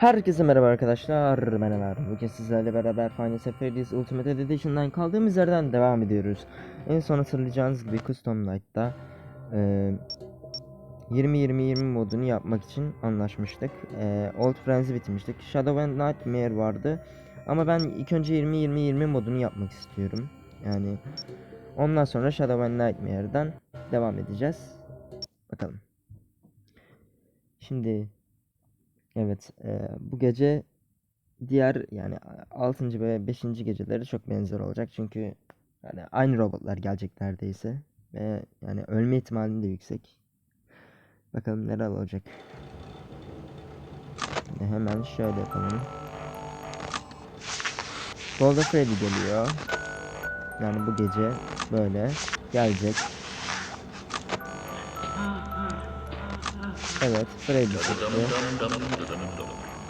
Herkese merhaba arkadaşlar, merhaba. Bugün sizlerle beraber Final Fantasy Ultimate Edition'dan kaldığımız yerden devam ediyoruz. En son hatırlayacağınız gibi Custom Night'ta eee 20-20-20 modunu yapmak için anlaşmıştık. Eee Old Friends'i bitirmiştik. Shadow and Nightmare vardı. Ama ben ilk önce 20-20-20 modunu yapmak istiyorum. Yani ondan sonra Shadow and Nightmare'dan devam edeceğiz. Bakalım. Şimdi Evet, eee, bu gece diğer yani 6. ve 5. geceleri çok benzer olacak çünkü yani aynı robotlar gelecek neredeyse ve yani ölme ihtimali de yüksek. Bakalım neler olacak. Şimdi hemen şöyle yapalım. Golden Freddy geliyor. Yani bu gece böyle gelecek. Evet, Freddy çıktı.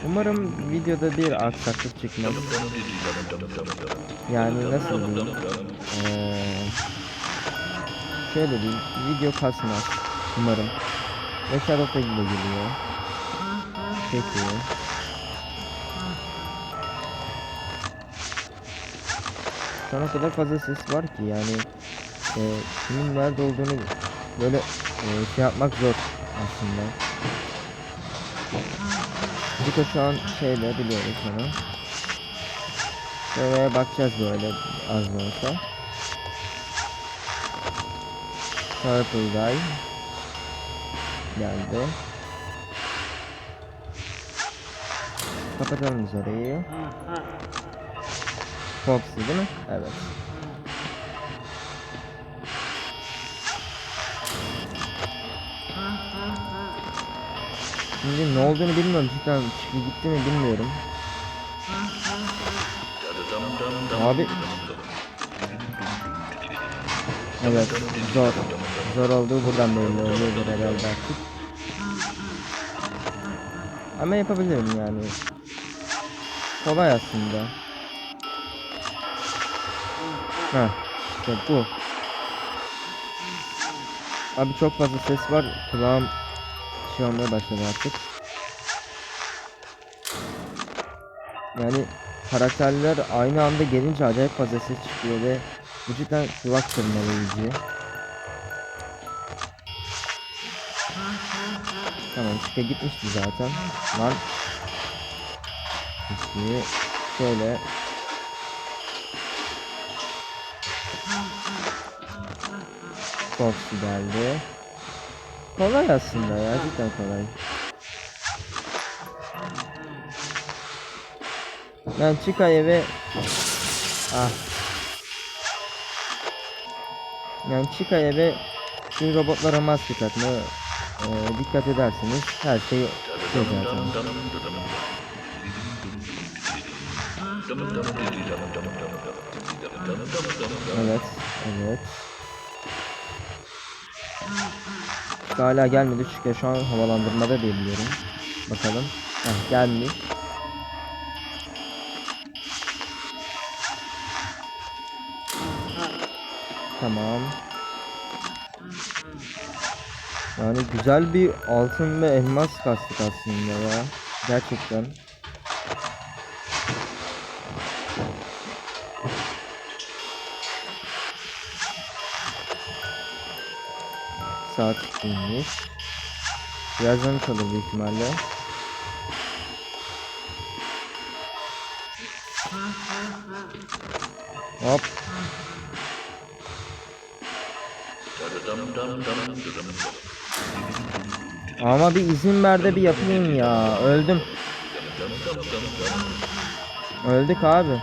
Umarım videoda bir aksaklık çıkmaz. Yani nasıl diyeyim? Eee şöyle diyeyim, video kasmaz. Umarım. Ve Shadow Freddy de geliyor. Peki. Şu ana kadar fazla ses var ki yani e, kimin nerede olduğunu böyle e, şey yapmak zor aslında. Rico şu an şeyle biliyoruz onu. Şuraya bakacağız böyle az da olsa. Purple Guy geldi. Kapatalım biz orayı. Foxy değil mi? Evet. Şimdi ne olduğunu bilmiyorum. Cidden çıktı gitti mi bilmiyorum. Abi. Evet zor. Zor olduğu buradan belli oluyor herhalde artık. Ama yapabilirim yani. Kolay aslında. Ha, işte bu. Abi çok fazla ses var. Kulağım şey başladı artık. Yani karakterler aynı anda gelince acayip fazla ses çıkıyor ve bu cidden kulak tırmalayıcı. Tamam çıka gitmişti zaten. Lan. Peki şöyle Foxy geldi. Kolay aslında ya cidden kolay. Ben Chika'ya ve ah yani Chika'ya ve şu robotlara maske takma e, dikkat ederseniz her şey şey zaten. Evet, evet. Hala gelmedi çünkü şu an havalandırmada diye biliyorum. Bakalım. Heh, gelmiş. Tamam. Yani güzel bir altın ve elmas kastık aslında ya. Gerçekten. Saat inmiş. Birazdan çalır büyük ihtimalle. Hop. Ama bir izin ver de bir yapayım ya. Öldüm. Öldük abi.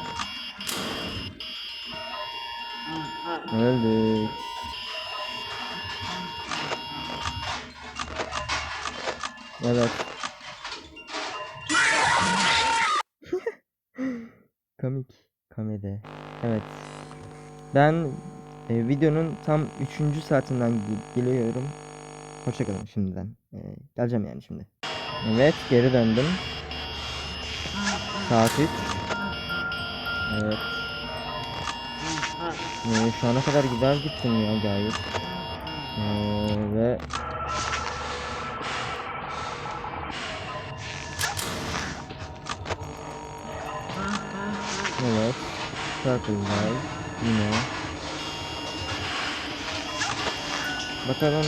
Öldük. Evet. Komik. Komedi. Evet. Ben e, videonun tam 3. saatinden ge- geliyorum. Hoşçakalın şimdiden. E, geleceğim yani şimdi. Evet geri döndüm. Saat 3. Evet. E, şu ana kadar güzel gittim ya gayet. E, ve Evet. Purple Light. Yine. Bakalım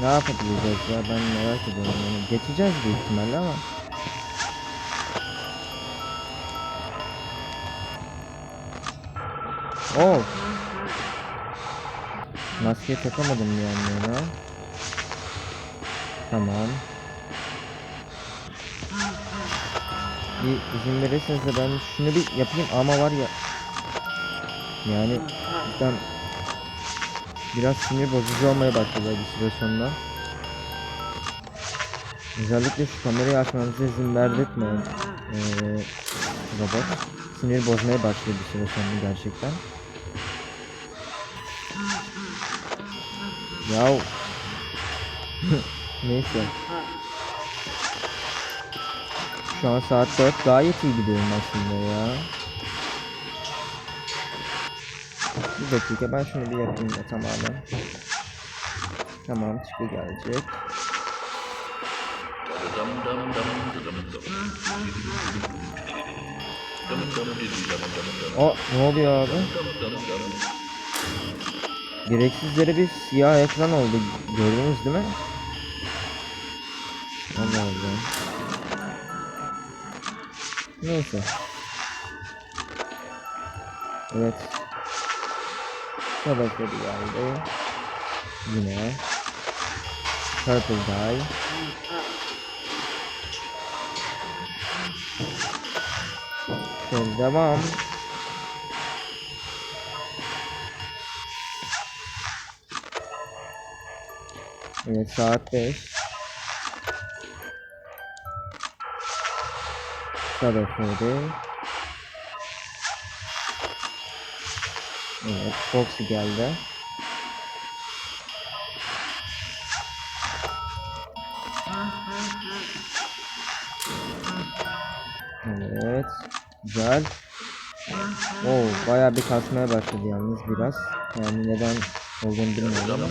ne yapabileceğiz ya ben merak ediyorum. Yani geçeceğiz büyük ihtimalle ama. Oh. Maskeyi takamadım bir yanlığına. Tamam. Bir izin verirseniz de ben şunu bir yapayım ama var ya. Yani cidden biraz sinir bozucu olmaya başladı bir süre sonra. Özellikle şu kamerayı açmanıza izin verdirtmeyin. Ee, robot. Sinir bozmaya başladı bir süre sonra gerçekten. Yav. Neyse. Şu an saat 4 gayet iyi gidiyorum aslında ya. Bir dakika ben şunu bir yapayım da tamamen. Tamam çıkı gelecek. O ne oluyor abi? Gereksiz bir siyah ekran oldu. Gördünüz değil mi? Neyse. Evet. Tabakları geldi. Yine. Purple dye. Şöyle devam. Evet saat 5. Tarafıydı. Evet, Foxy geldi. Evet, güzel. Oo, bayağı bir kasmaya başladı yalnız biraz. Yani neden olduğunu bilmiyorum.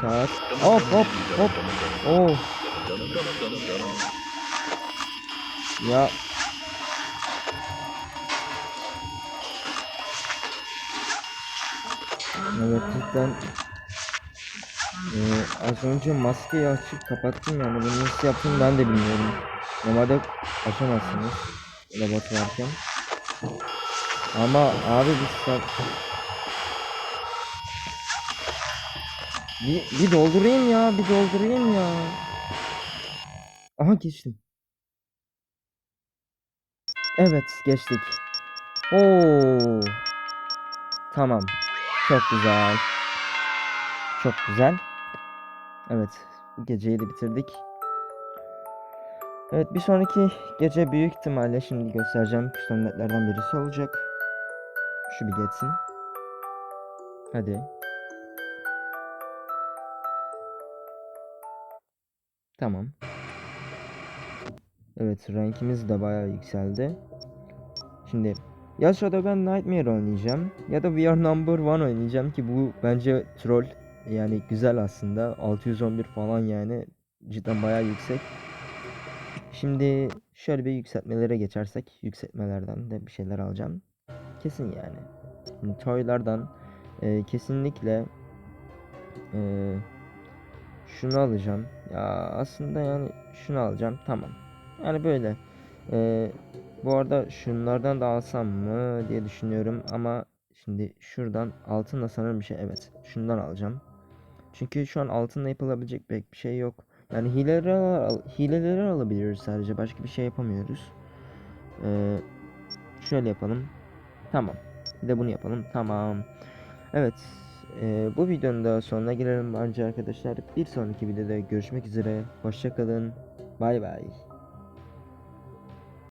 Saat. Hop hop hop. Oo. Ya. Evet cidden Ee, az önce maskeyi açıp kapattım yani bunu nasıl yaptım ben de bilmiyorum. Normalde açamazsınız robot varken. Ama abi biz sen... Bir, bir doldurayım ya bir doldurayım ya. Aha geçtim. Evet geçtik. Oo. Tamam. Çok güzel. Çok güzel. Evet, bu geceyi de bitirdik. Evet, bir sonraki gece büyük ihtimalle şimdi göstereceğim kustannetlerden birisi olacak. Şu bir geçsin. Hadi. Tamam. Evet, rankimiz de bayağı yükseldi. Şimdi ya Shadow ben Nightmare oynayacağım ya da We Are Number One oynayacağım ki bu bence troll yani güzel aslında 611 falan yani cidden bayağı yüksek. Şimdi şöyle bir yükseltmelere geçersek yükseltmelerden de bir şeyler alacağım. Kesin yani. Şimdi toylardan e, kesinlikle e, şunu alacağım. Ya aslında yani şunu alacağım tamam. Yani böyle. E, bu arada şunlardan da alsam mı diye düşünüyorum ama şimdi şuradan altınla sanırım bir şey evet şundan alacağım. Çünkü şu an altınla yapılabilecek pek bir şey yok. Yani hileleri, al hileleri alabiliyoruz sadece başka bir şey yapamıyoruz. Ee, şöyle yapalım. Tamam. Bir de bunu yapalım. Tamam. Evet. e, bu videonun da sonuna gelelim bence arkadaşlar. Bir sonraki videoda görüşmek üzere. Hoşçakalın. Bay bay.